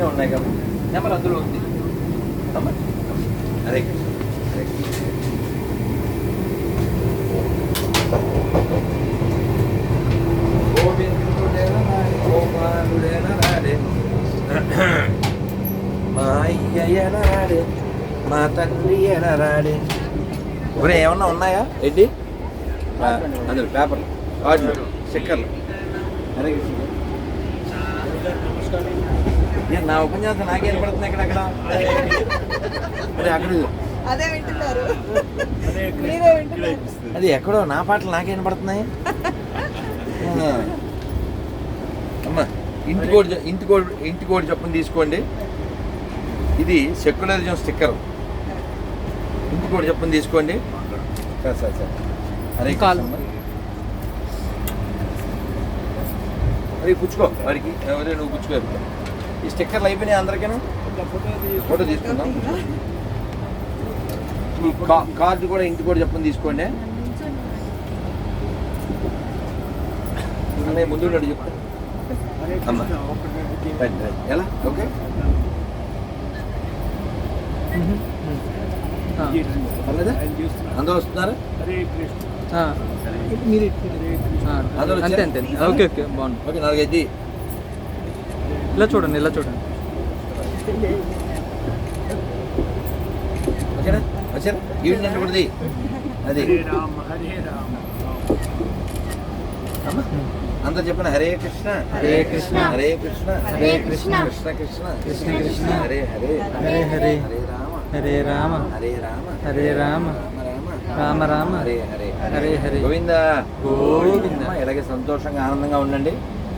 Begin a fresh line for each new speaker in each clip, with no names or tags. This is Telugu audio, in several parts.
ఉన్నాయి కాబట్టి నెంబర్ అందులో ఉంది. నాడే. మా అయ్యయ్యన రాడే. మా తండ్రి రాడే. ఒరే ఏమన్నా ఉన్నాయా? ఏంటి? అందులో పేపర్లు. కార్డులు స్టిక్కర్లు. అరే నేను నా ఉపన్యాసం నాకే వినపడుతుంది ఇక్కడ అక్కడ. అరే అక్కడ
అదే వింటున్నారు. మీరే వింటున్నారు.
అది ఎక్కడో నా పాటలు నాకే వినపడుతున్నాయి. అమ్మా ఇంటి కోడి చె- ఇంటి కోడి ఇంటి కోడి చొప్పున తీసుకోండి. ఇది సెక్యులరిజం స్టిక్కర్. ఇంటి కోడి చొప్పున తీసుకోండి. Sir sir sir. అరే
కాలు.
అరే పుచ్చుకో వాడికి ఎవరే నువ్వు పుచ్చుకో ఈ స్టిక్కర్లు అయిపోయినాయి అందరికీ ఫోటో తీసుకుందాం. ఈ కార్డు కూడా ఇంటి కూడా చెప్పని తీసుకోండి. అన్నయ్య ముందు అమ్మ. ఎలా? ఓకే. అందరూ వస్తున్నారా? అందరూ
అంతే? అంతే. ఓకే ఓకే బాగుంది.
ఓకే నాలుగైదు
ఇలా చూడండి ఇలా చూడండి.
అది. అందరు చెప్పండి హరే కృష్ణ.
హరే కృష్ణ.
హరే కృష్ణ.
హరే కృష్ణ.
కృష్ణ కృష్ణ.
కృష్ణ కృష్ణ.
హరే. హరే
హరే. హరే.
హరే. రామ.
హరే రామ.
హరే రామ.
హరే రామ.
రామ రామ. హరే. హరే
హరే హరే.
గోవింద.
గోవింద.
ఇలాగే సంతోషంగా ఆనందంగా ఉండండి.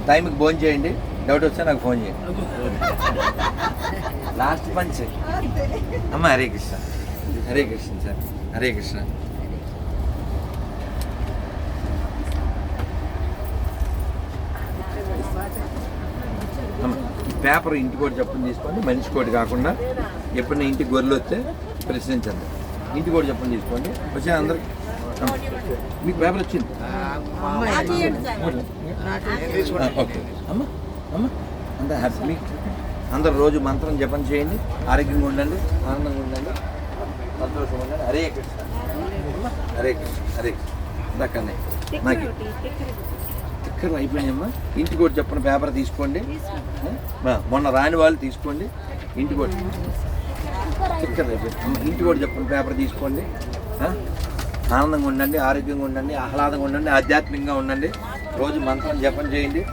టైంకి ఫోన్ చేయండి. డౌట్ వస్తే నాకు ఫోన్ చేయండి లాస్ట్ పంచ్ అమ్మ హరే కృష్ణ. హరే కృష్ణ సార్. హరే కృష్ణ. పేపర్ ఇంటి కోటి చెప్పని తీసుకోండి మనిషి కోటి కాకుండా ఎప్పుడైనా ఇంటికి గొర్రెలు వస్తే ప్రశ్నించండి. ఇంటి కోటి చెప్పని తీసుకోండి. వచ్చే అందరికి మీకు పేపర్ వచ్చింది? ఓకే. అమ్మ అంత హ్యాపీ అందరు రోజు మంత్రం జపం చేయండి. ఆరోగ్యంగా ఉండండి. ఆనందంగా ఉండండి. సంతోషంగా ఉండండి. హరే కృష్ణ. హరే కృష్ణ. హరే కృష్ణ. దక్కనే నాకు స్టిక్కర్లు అయిపోయినాయమ్మా. ఇంటికి ఒకటి చెప్పిన పేపర్ తీసుకోండి. మొన్న రాని వాళ్ళు తీసుకోండి. ఇంటికి ఒకటి స్టిక్కర్లు అయిపోయింది ఇంటికి ఒకటి చెప్పిన పేపర్ తీసుకోండి. ఆనందంగా ఉండండి. ఆరోగ్యంగా ఉండండి. ఆహ్లాదంగా ఉండండి. ఆధ్యాత్మికంగా ఉండండి. రోజు మంత్రం జపం చేయండి.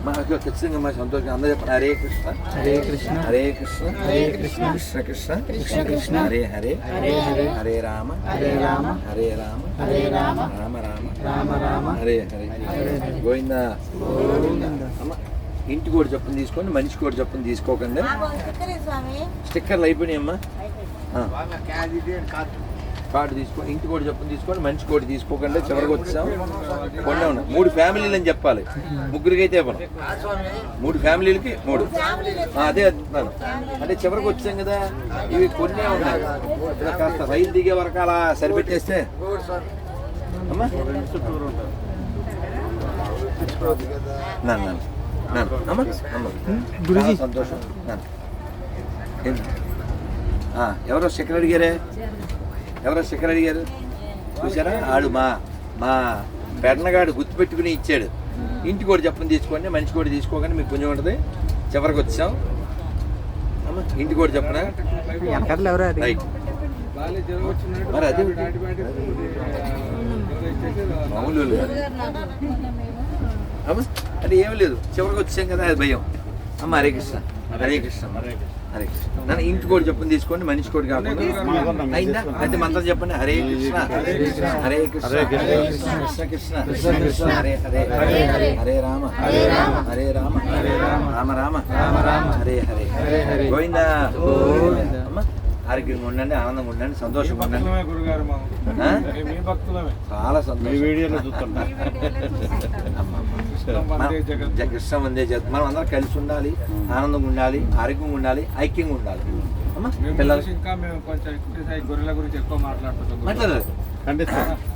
ఆ? మాకు ఖచ్చితంగా మా సంతోషంగా అందరూ చెప్పండి హరే కృష్ణ
హరే కృష్ణ
హరే కృష్ణ
హరే కృష్ణ.
కృష్ణ కృష్ణ
కృష్ణ కృష్ణ.
హరే హరే
హరే హరే.
హరే రామ
హరే రామ.
హరే రామ
హరే రామ.
రామ రామ
రామ రామ
హరే హరే. గోవింద
గోవింద.
అమ్మ ఇంటి కూడా చెప్పుని తీసుకోండి మనిషి కూడా చెప్పుని తీసుకోకండి స్టిక్కర్లు అయిపోయినాయమ్మా. కార్డు తీసుకో ఇంటి కూడా చెప్పుని తీసుకోండి మనిషి కూడా తీసుకోకండి చివరికి వచ్చాం. కొండ ఉన్నాయి మూడు ఫ్యామిలీలు అని చెప్పాలి. ముగ్గురికి అయితే ఇవ్వను. మూడు ఫ్యామిలీలకి మూడు. అదే అంటున్నాను. అంటే చివరికి వచ్చాం కదా ఇవి కొన్ని ఉన్నాయి. ఇలా కాస్త రైలు దిగే వరకు అలా సరిపెట్టేస్తే. అమ్మా? నాన్న నాన్న. నాన్న అమ్మ? అమ్మ.
గురూజీ.
చాలా సంతోషం. నాన్న. ఎవరో శిఖర్ అడిగారే ఎవరో శిఖర్ అడిగారు చూసారా ఆడు మా మా పెడనగాడు గుర్తుపెట్టుకుని ఇచ్చాడు. ఇంటి కూడా చెప్పని తీసుకోండి మనిషి కూడా తీసుకోకండి మీకు పుణ్యం ఉంటుంది. చివరికి వచ్చాం. ఇంటి కూడా చెప్పనా.
అది?
రైట్. మరి అదే మామూలు. అమ్మ అంటే ఏం లేదు. చివరికి వచ్చాం కదా అది భయం. అమ్మ హరే కృష్ణ హరే కృష్ణ. హరే కృష్ణ. నన్ను ఇంటి కూడా చెప్పని తీసుకోండి మనిషి కూడా కాకుండా. అయిందా? అయితే మంత్రం చెప్పండి. హరే కృష్ణ. హరే కృష్ణ. హరే కృష్ణ. కృష్ణ. కృష్ణ. కృష్ణ. కృష్ణ. హరే హరే హరే రామ. హరే రామ. హరే రామ. హరే రామ. రామ రామ.
రామ రామ.
హరే హరే.
హరే హరే.
గోవిందా. ఆరోగ్యంగా ఉండండి ఆనందంగా ఉండండి సంతోషంగా ఉండండి. చాలా సంతోషం.
మీ వీడియోలో చూస్తుంటా.
అమ్మ, అమ్మ.
కృష్ణం వందే జగత్.
జ- కృష్ణ వందే జగత్. మనం అందరం కలిసి ఉండాలి ఆనందంగా ఉండాలి ఆరోగ్యంగా ఉండాలి ఐక్యంగా ఉండాలి. పిల్లలు.
ఇంకా మేము కొంచెం గొర్రెల గురించి ఎక్కువ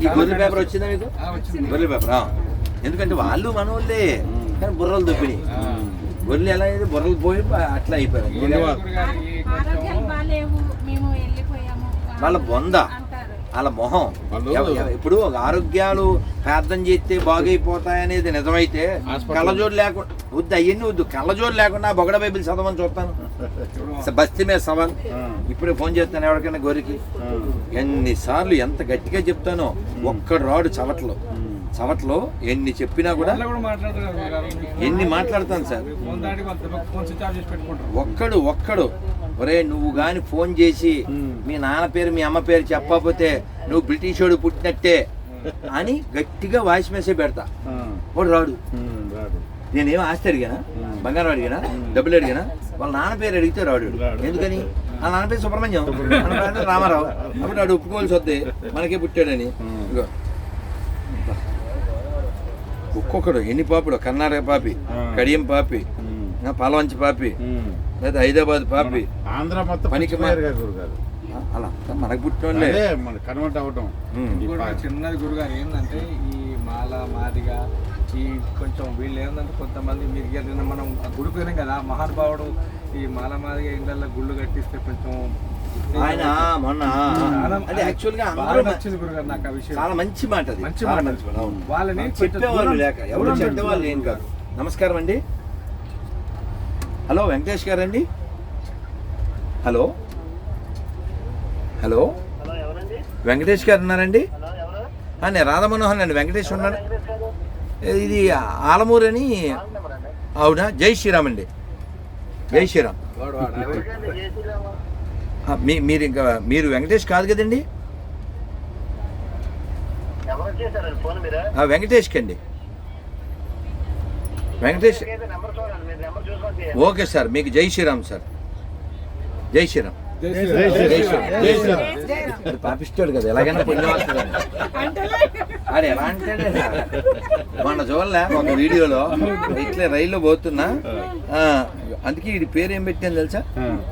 ఈ గొర్రెల పేపర్ వచ్చిందా మీకు?
ఆ, వచ్చింది.
గొర్రెల పేపర్. ఎందుకంటే వాళ్ళు మనోళ్ళే. కానీ బుర్రలు
ఆ.
గొర్రెలు ఎలా అయింది బుర్రలు పోయి అట్లా అయిపోయారు
గురుగారు ఈ
ఆరోగ్యాలు
కొంచెం
బాగాలేవు మేము వెళ్ళిపోయాము
వాళ్ళ బొంద వాళ్ళ మొహం. ఇప్పుడు ఆరోగ్యాలు ప్రార్థన చేస్తే బాగైపోతాయనేది నిజమైతే కళ్ళజోడు లేకుండా వద్దు అయ్యన్ని వద్దు. కళ్ళజోడు లేకుండా బొగడ బైబిల్ చదవని చూస్తాను. బస్తీ మీద సవాల్ ఇప్పుడే ఫోన్ చేస్తాను ఎవరికైనా గొర్రెకి ఎన్నిసార్లు ఎంత గట్టిగా చెప్తానో ఒక్కడు రాడు చవట్లో. చవట్లో ఎన్ని చెప్పినా కూడా. ఎన్ని మాట్లాడతాను సార్? ఒక్కడు ఒక్కడు ఒరే నువ్వు గాని ఫోన్ చేసి మీ నాన్న పేరు మీ అమ్మ పేరు చెప్పకపోతే నువ్వు బ్రిటిషోడు పుట్టినట్టే అని గట్టిగా వాయిస్ మెసేజ్ పెడతా. వాడు రాడు. నేనేం ఆస్తి అడిగానా? బంగారం అడిగానా? డబ్బులు అడిగానా? వాళ్ళ నాన్న పేరు అడిగితే రాడు. ఎందుకని? వాళ్ళ నాన్న పేరు సుబ్రహ్మణ్యం. రామారావు. అప్పుడు వాడు ఒప్పుకోవాల్సి వద్దే. మనకే పుట్టాడని. ఒక్కొక్కడు ఎన్ని పాపుడు కర్ణాటక పాపి కడియం పాపి పాలవంచి పాపి లేదా హైదరాబాద్ పాపి.
ఆంధ్ర మొత్తం
పనికి అలా మనకు పుట్టినోళ్ళే.
కన్వర్ట్ అవటం
చిన్నది గురుగారు ఏంటంటే ఈ మాల మాదిగా ఈ కొంచెం వీళ్ళు ఏంటంటే కొంతమంది మీరు మనం వెళ్ళాం కదా మహానుభావుడు ఈ మాల మాదిగా ఇళ్ళల్లో గుళ్ళు కట్టిస్తే కొంచెం
ఆయన మొన్న అది
యాక్చువల్గా
అందరూ
నచ్చింది గురుగారు నాకు ఆ విషయం.
చాలా మంచి మాట అది.
మంచి మాట.
మంచి మాట. అవును.
వాళ్ళని
చెప్పేవాళ్ళు లేక ఎవరు చెప్పేవాళ్ళు ఏం కాదు. నమస్కారం అండి. హలో వెంకటేష్ గారండి హలో. హలో. వెంకటేష్ గారు ఉన్నారండి? నేను రాధమనోహన్ అండి వెంకటేష్ ఉన్నాడు. ఇది ఆలమూరు అని అవునా? జై శ్రీరామ్ అండి. జై శ్రీరామ్. మీ మీరు ఇంకా మీరు వెంకటేష్ కాదు కదండి? వెంకటేష్కి అండి. వెంకటేష్
నెంబర్ చూసుకోండి.
ఓకే సార్ మీకు జై శ్రీరామ్ సార్. జై శ్రీరామ్. పాపిస్తాడు కదా ఎలాగైనా పుణ్యవాస్తుడు ఆడు ఎలా అంటాడే మొన్న చూడలే ఒక వీడియోలో ఇట్లే రైల్లో పోతున్నా. ఆ, అందుకే వీడి పేరు ఏం పెట్టాను తెలుసా?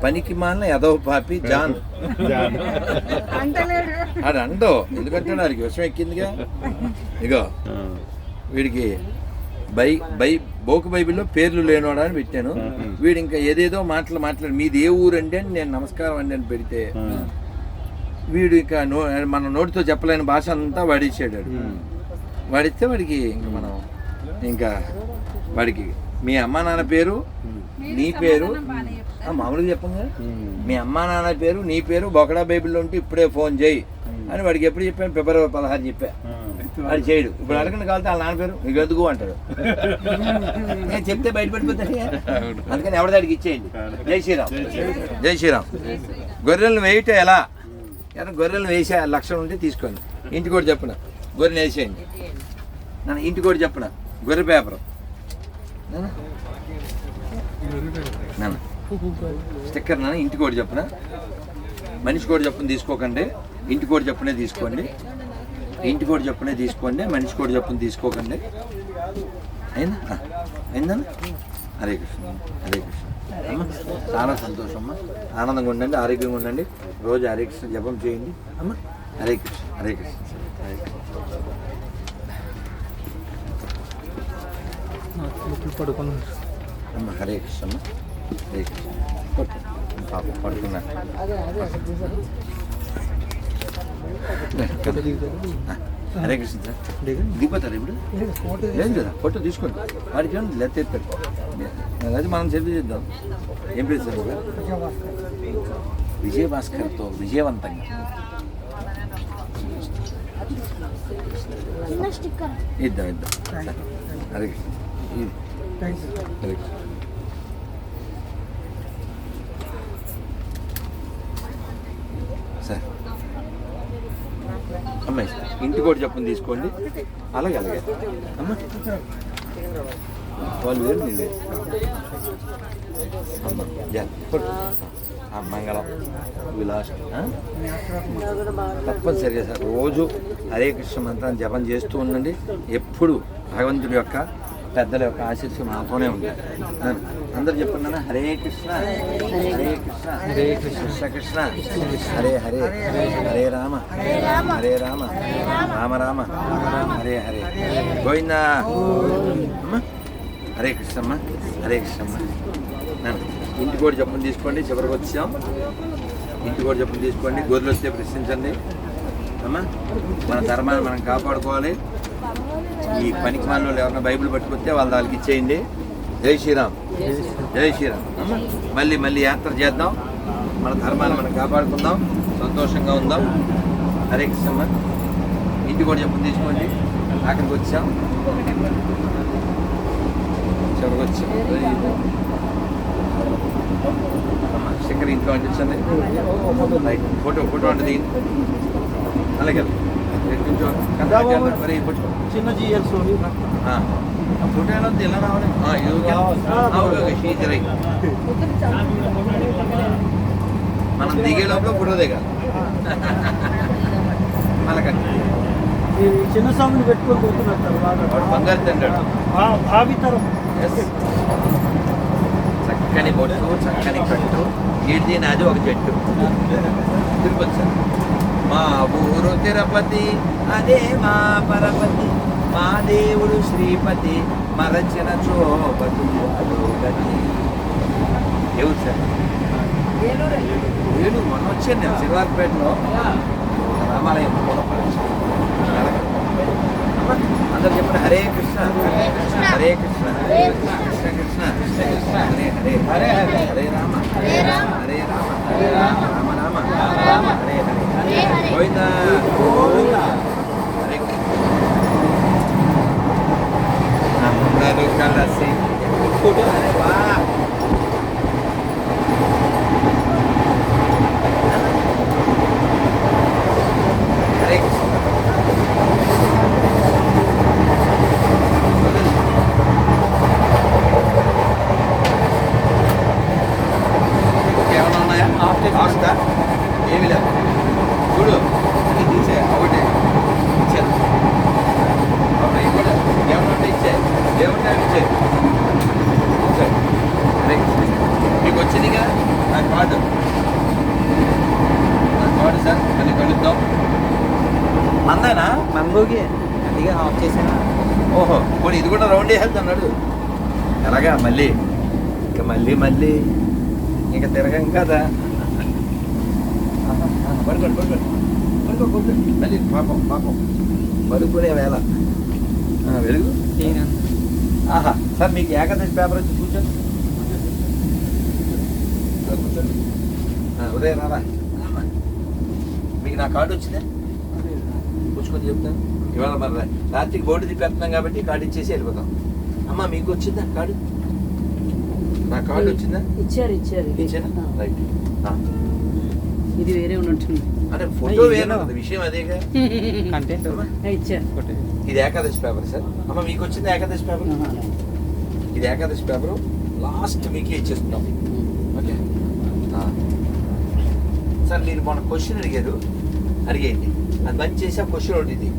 పనికి మాలిన యదవ పాపి జాన్.
అంటలేడు.
ఆడు అండో ఎందుకంటే వాడికి విషయం ఎక్కిందిగా? ఇగో వీడికి బై బై బోకు బైబిల్లో పేర్లు లేనోడా అని పెట్టాను. వీడు ఇంకా ఏదేదో మాటలు మాట్లాడి. మీది ఏ ఊరు అండి అని నేను నమస్కారం అండి అని పెడితే వీడు ఇంకా నో మన నోటితో చెప్పలేని భాష అంతా వాడిచ్చాడు వాడు. వాడిస్తే వాడికి ఇంకా మనం ఇంకా వాడికి మీ అమ్మా నాన్న పేరు? నీ పేరు? ఆ, మామూలుగా చెప్పంగా మీ అమ్మా నాన్న పేరు నీ పేరు బొకడా బైబిల్లో ఉంటే ఇప్పుడే ఫోన్ చేయి. అని వాడికి ఎప్పుడు చెప్పాను? ఫిబ్రవరి పదహారు చెప్పా. వాడు చేయడు. ఇప్పుడు అడగండి కావాలి వాళ్ళ నాన్న పేరు? నీకు ఎందుకు అంటాడు నేను చెప్తే బయటపడిపోతాడు అందుకని ఎవరిదాడికి ఇచ్చేయండి. జై శ్రీరామ్. జై శ్రీరామ్. గొర్రెలను వేయట ఎలా? ఎలా గొర్రెలను వేసే లక్షణం ఉంటే తీసుకోండి. ఇంటికి కూడా చెప్పిన గొర్రెని వేసేయండి. నన్ను ఇంటికి కూడా చెప్పిన గొర్రె పేపర్. నాన్న. స్టిక్కర్ నాన్న ఇంటికి కోడి చెప్పిన. మనిషి కూడా చెప్పున తీసుకోకండి. ఇంటి కూడా చెప్పునే తీసుకోండి. ఇంటి కూడా చెప్పునే తీసుకోండి. మనిషి కూడా చెప్పున తీసుకోకండి. అయిందా? అయిందా? హరే కృష్ణ హరే కృష్ణ. అమ్మ చాలా సంతోషం అమ్మ. ఆనందంగా ఉండండి ఆరోగ్యంగా ఉండండి. రోజు హరే కృష్ణ జపం చేయండి. అమ్మ హరే కృష్ణ హరే కృష్ణ హరే కృష్ణ.
పడుకున్నాను
అమ్మ హరే కృష్ణ హరే కృష్ణ. పాప పడుకున్నా. ఆ, హరే కృష్ణ. సార్ దిగిపోతారు ఇప్పుడు? లేదు కదా ఫోటో తీసుకోండి. వాడికి ఏమన్నా లెత్త ఎత్తాడు అది మనం సెల్ఫీ చేద్దాం. ఏం పేరు సార్ మీరు? విజయ భాస్కర్తో విజయవంతంగా ఇద్దాం ఇద్దాం. హరే కృష్ణ. సార్ అమ్మాయి ఇంటి కూడా చెప్పని తీసుకోండి. అలాగే అలాగే. అమ్మా. వాళ్ళు వేరు నేను వేరు. ఆ, మంగళం విలాస్ తప్పనిసరిగా సార్ రోజు హరే కృష్ణ మంత్రాన్ని జపం చేస్తూ ఉండండి. ఎప్పుడు భగవంతుడి యొక్క పెద్దల యొక్క ఆశీస్సు మాతోనే ఉంది. అందరు చెప్పండి హరే కృష్ణ హరే కృష్ణ హరే కృష్ణ కృష్ణ హరే హరే హరే రామ హరే రామ రామ రామ హరే హరే. గోవిందా. అమ్మ హరే కృష్ణమ్మ హరే కృష్ణమ్మ. నన్ను ఇంటి కూడా చెప్పులు తీసుకోండి చివరికి వచ్చాం. ఇంటి కూడా చెప్పులు తీసుకోండి గోధులు వస్తే ప్రశ్నించండి. అమ్మా మన ధర్మాన్ని మనం కాపాడుకోవాలి. ఈ పనికి వాళ్ళు ఎవరైనా బైబిల్ పట్టుకొస్తే వాళ్ళ వాళ్ళకి ఇచ్చేయండి. జై శ్రీరామ్. జై శ్రీరామ్. మళ్ళీ మళ్ళీ యాత్ర చేద్దాం. మన ధర్మాన్ని మనం కాపాడుకుందాం. సంతోషంగా ఉందాం. హరే కృష్ణమ్మ. ఇంటి కూడా చెప్పు తీసుకోండి. అక్కడికి వచ్చాం. చివరికి వచ్చాం. శంకర్ ఇంట్లో అంటించండి ఫోటో ఫోటో అంటే దిగింది అలాగే.
చిన్న జిఎస్
ఆ. ఆ. ఫోటో ఎలా ఉంది? ఎలా రావాలి? ఆ, ఇది ఓకే ఆ, ఓకే ఓకే షీట్ రైట్. మనం దిగే లోపల ఫోటో దిగాలి. అలాగండి
చిన్న స్వామిని పెట్టుకొని పోతున్నారు
బంగారు తింటాడు
భావితరం
చక్కని బొట్టు చక్కని కట్టు ఈడిది నాది ఒక జట్టు తిరుపతి సార్. మా ఊరు తిరుపతి. అదే మా పరపతి. మా దేవుడు శ్రీపతి. మరచిన చోపతి అదోగతి ఎవరు సార్? నేను మొన్న వచ్చాను నేను శ్రీవారిపేటలో రామాలయం అందరూ చెప్పండి హరే కృష్ణ. హరే కృష్ణ. కృష్ణ. కృష్ణ. కృష్ణ. హరే హరే. హరే హరే. హరే రామ. హరే రామ. హరే రామ. హరే రామ. రామ రామ. రామ. హరే హరే. గోవిందా గోవిందా హరే కృష్ణ అందరూ కలిసి అరే వా హరే కృష్ణ ఏమైనా ఉన్నాయా ఆస్తా ఏమి లేదు చూడు ఇది తీసే ఒకటి ఇచ్చాను అవునా, ఇవి కూడా ఏమన్నా ఉంటే ఇచ్చే ఏమన్నా ఇచ్చే ఓకే. హరే కృష్ణ. మీకు వచ్చిందిగా నా కార్డు నా కార్డు సార్ మళ్ళీ కలుద్దాం మందేనా
మంగోకి అందుకే ఆఫ్ చేశాను.
ఓహో పోనీ ఇది కూడా రౌండ్ వేసేది అన్నాడు. ఎలాగా మళ్ళీ. ఇంకా మళ్ళీ మళ్ళీ. ఇంకా తిరగం కదా. పడుకోండి పడుకోండి పడుకో పడుకోండి మళ్ళీ పాపం పాపం. పడుకునే వేళ. వెలుగు. ఆహా సార్ మీకు ఏకాదశి పేపర్ వచ్చి కూర్చోండి. కూర్చోండి. ఉదయం రారా? మీకు నా కార్డు వచ్చిందా? పుచ్చుకొని చెప్తాను. ఇవాళ మరి రా- రాత్రికి బోర్డు తిప్పేస్తున్నాం కాబట్టి కార్డు ఇచ్చేసి వెళ్ళిపోతాం. అమ్మా మీకు వచ్చిందా కార్డు? నా కార్డు వచ్చిందా?
ఇచ్చారు ఇచ్చారు.
ఇచ్చానా రైట్. ఆ.
ఇది వేరే ఉంటుంది.
అంటే ఫోటో వేరే ఉంది విషయం అదేగా
కంటెంట్
ఇచ్చారు.
ఒకటి
ఇది ఏకాదశి పేపర్ సార్. అమ్మ మీకు వచ్చింది ఏకాదశి పేపర్? ఇది ఏకాదశి పేపర్. లాస్ట్ మీకే ఇచ్చేస్తున్నాం. ఓకే. ఆ. సార్ మీరు మొన్న క్వశ్చన్ అడిగారు. అడిగేయండి. అది మంచి చేసి ఆ క్వశ్చన్ ఒకటి ఇది.